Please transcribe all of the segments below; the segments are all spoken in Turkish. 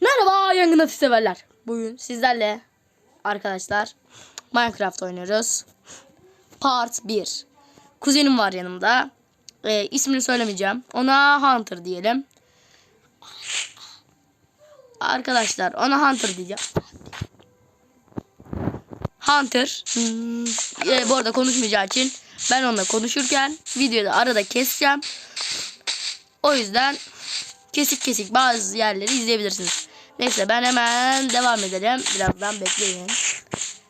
Merhaba yangın ateş severler. Bugün sizlerle arkadaşlar Minecraft oynuyoruz. Part 1. Kuzenim var yanımda. Ee, ismini söylemeyeceğim. Ona Hunter diyelim. Arkadaşlar ona Hunter diyeceğim. Hunter. Hmm, e, bu arada konuşmayacağı için ben onunla konuşurken videoda arada keseceğim. O yüzden kesik kesik bazı yerleri izleyebilirsiniz. Neyse ben hemen devam edelim. Birazdan bekleyin.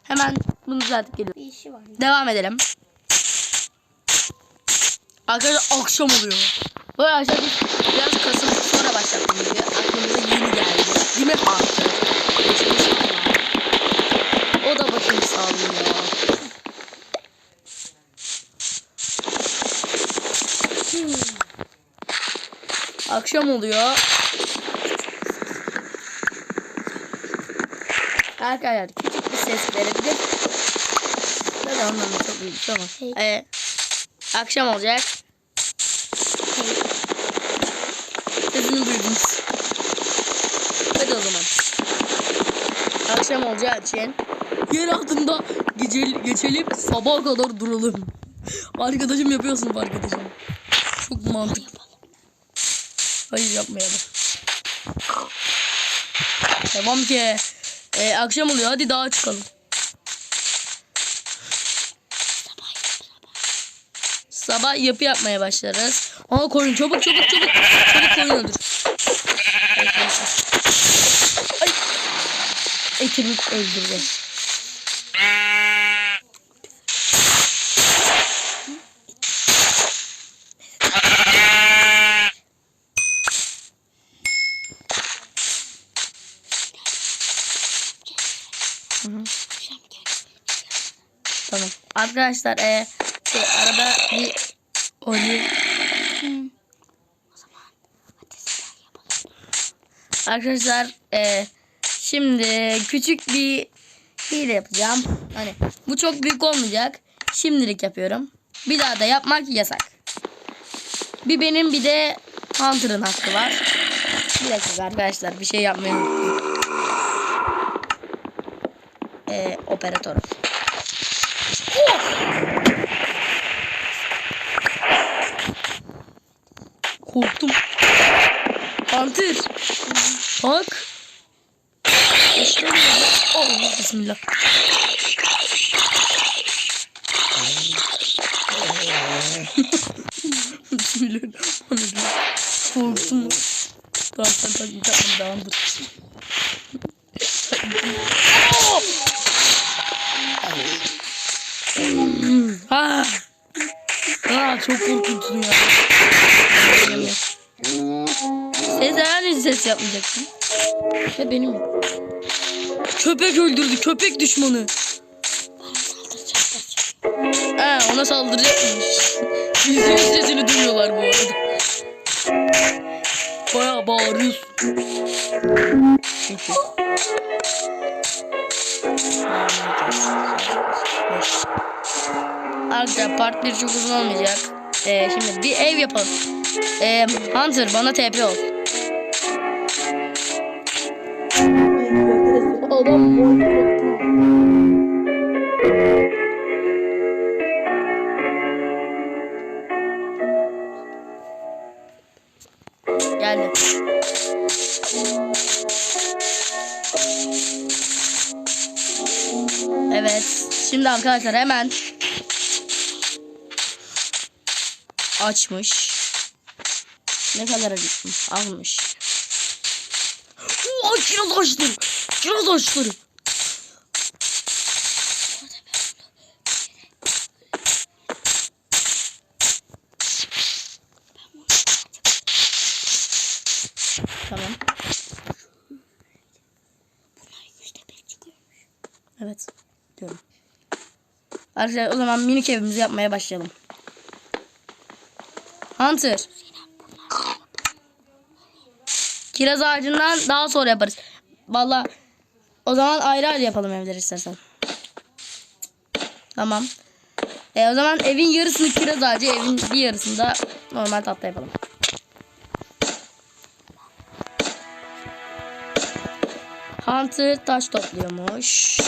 Hemen bunu düzeltip geliyorum. Bir işi var. Devam edelim. Arkadaşlar akşam oluyor. Böyle arkadaşlar biraz kasıp sonra başlattım videoyu. Aklımıza yeni geldi. Değil mi Hunter? O da bakın sağlıyor. Hmm. Akşam oluyor. Arkadaşlar küçük bir ses verebilir. Tabii ondan da çok büyük olmaz. Hey. Ee, akşam olacak. Sesini duydunuz. Hadi o zaman. Akşam olacağı için yer altında gece, geçelim sabaha kadar duralım. Arkadaşım yapıyorsun arkadaşım. Çok mantıklı. Hayır yapmayalım. Tamam ki. Ee, akşam oluyor hadi dağa çıkalım. Sabah yapı yapmaya başlarız. Aa koyun çabuk çabuk çabuk. Çabuk koyun öldür. Ay. Etimi öldürdü. Tamam. Arkadaşlar e, şey, arada bir oyun yapalım. Arkadaşlar e, şimdi küçük bir hile yapacağım. Hani bu çok büyük olmayacak. Şimdilik yapıyorum. Bir daha da yapmak yasak. Bir benim bir de Hunter'ın hakkı var. Bir dakika arkadaşlar bir şey yapmayı unuttum. E, operatör. Korktum. Hunter. Bak. İşte. Allah bismillah. Bismillahirrahmanirrahim. Korktum. Tamam sen takım takım devam dur. Ha. Aa çok korkunçtu ya. Ses yapmayacaksın. Ve benim yok. Köpek öldürdü. Köpek düşmanı. Ha, ona saldıracakmış. Yüzünün sesini duyuyorlar bu arada. Bayağı bağırıyorsun. Peki. Arkadaşlar part 1 çok uzun olmayacak. Ee, şimdi bir ev yapalım. Ee, Hunter bana TP ol. Adam. Evet. Şimdi arkadaşlar hemen açmış. Ne kadar acıkmış. Almış. Oo, kiraz açtım. Kiraz açtım. Tamam. Evet. Diyorum. Arkadaşlar o zaman minik evimizi yapmaya başlayalım. Hunter. Kiraz ağacından daha sonra yaparız. Valla o zaman ayrı ayrı yapalım evleri istersen. Tamam. E, o zaman evin yarısını kiraz ağacı, evin bir yarısını da normal tatlı yapalım. Hunter taş topluyormuş.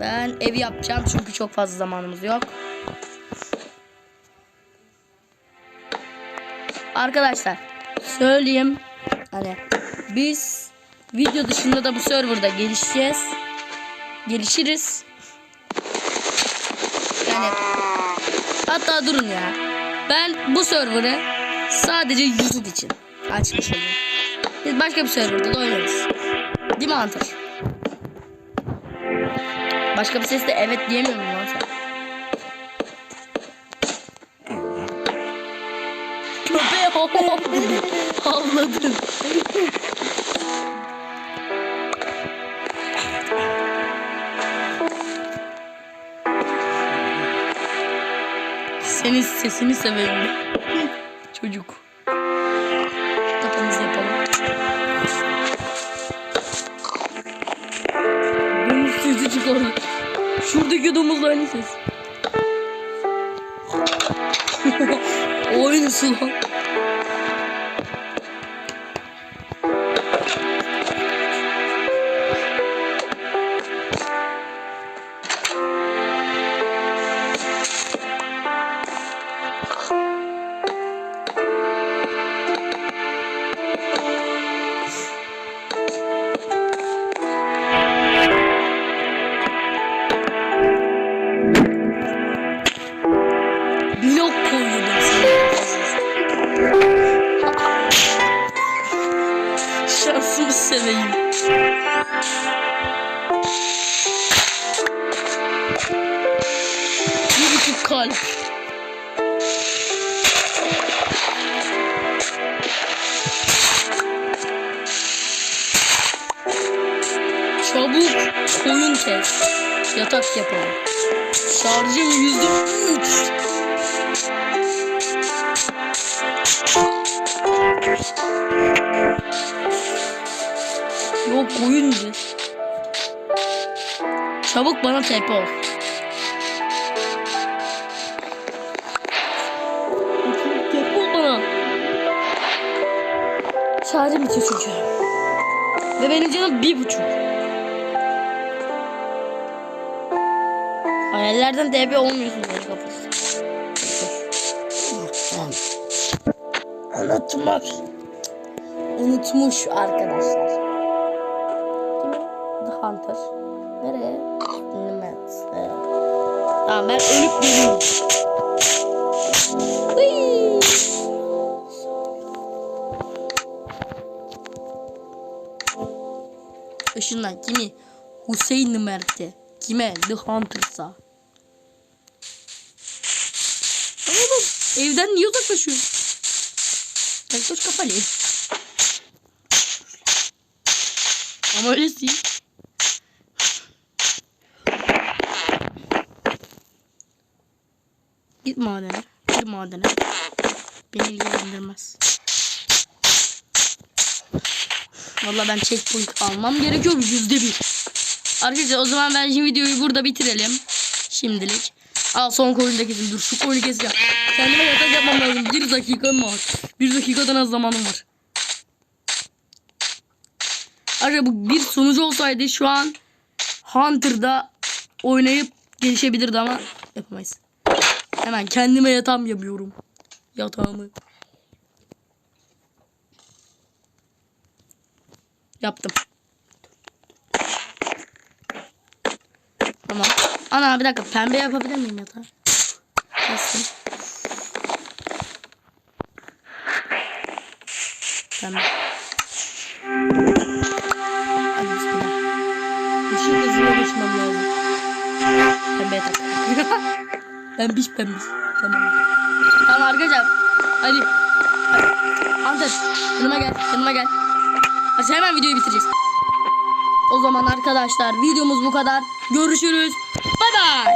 Ben evi yapacağım çünkü çok fazla zamanımız yok. Arkadaşlar söyleyeyim hani biz video dışında da bu serverda gelişeceğiz. Gelişiriz. Yani hatta durun ya. Ben bu serverı sadece YouTube için açmış olayım. Biz başka bir serverda da oynarız. Değil mi Hunter? Başka bir sesle evet diyemiyorum lan sen. Köpeğe. Havladın. Senin sesini severim. Çocuk. Kafamızı yapalım. Domuz sesi çıkardı. Şuradaki domuzla aynı ses. Aynısı lan. Kes. Yatak yapalım. Şarjım yüzde üç. Yok oyundu. Çabuk bana TP ol. TP ol bana. Şarjım bitiyor çünkü. Ve benim canım bir buçuk. Hayallerden TP olmuyorsun benim kafası. Unutmak. Unutmuş arkadaşlar. The Hunter. Nereye? Nimet. Evet. Tamam ben ölüp geliyorum. Işınlan kimi? Hüseyin Mert'e. Kime? The Hunter'sa. Evden niye uzaklaşıyorsun? Yaklaş kafalı. Ama öyle değil. Git madene. Gir madene. Beni ilgilendirmez. Valla ben checkpoint almam gerekiyor yüzde bir. Arkadaşlar o zaman ben şimdi videoyu burada bitirelim. Şimdilik. Al son koyunu da kesin. Dur şu koyunu keseceğim. Kendime yatak yapmam lazım. Bir dakikam var. Bir dakikadan az zamanım var. Arkadaşlar bu bir sonucu olsaydı şu an Hunter'da oynayıp gelişebilirdi ama yapamayız. Hemen kendime yatağım yapıyorum. Yatağımı. Yaptım. Tamam. Ana bir dakika pembe yapabilir miyim yatağı? Nasıl? Pembe. Hadi bismillah. Işık hızına geçmem lazım. Pembe yatak. pembiş pembiş. Tamam. Tamam arkadaşlar. Hadi. Hunter. Yanıma gel. Yanıma gel. Hadi hemen videoyu bitireceğiz. O zaman arkadaşlar videomuz bu kadar. Görüşürüz. Bay bay.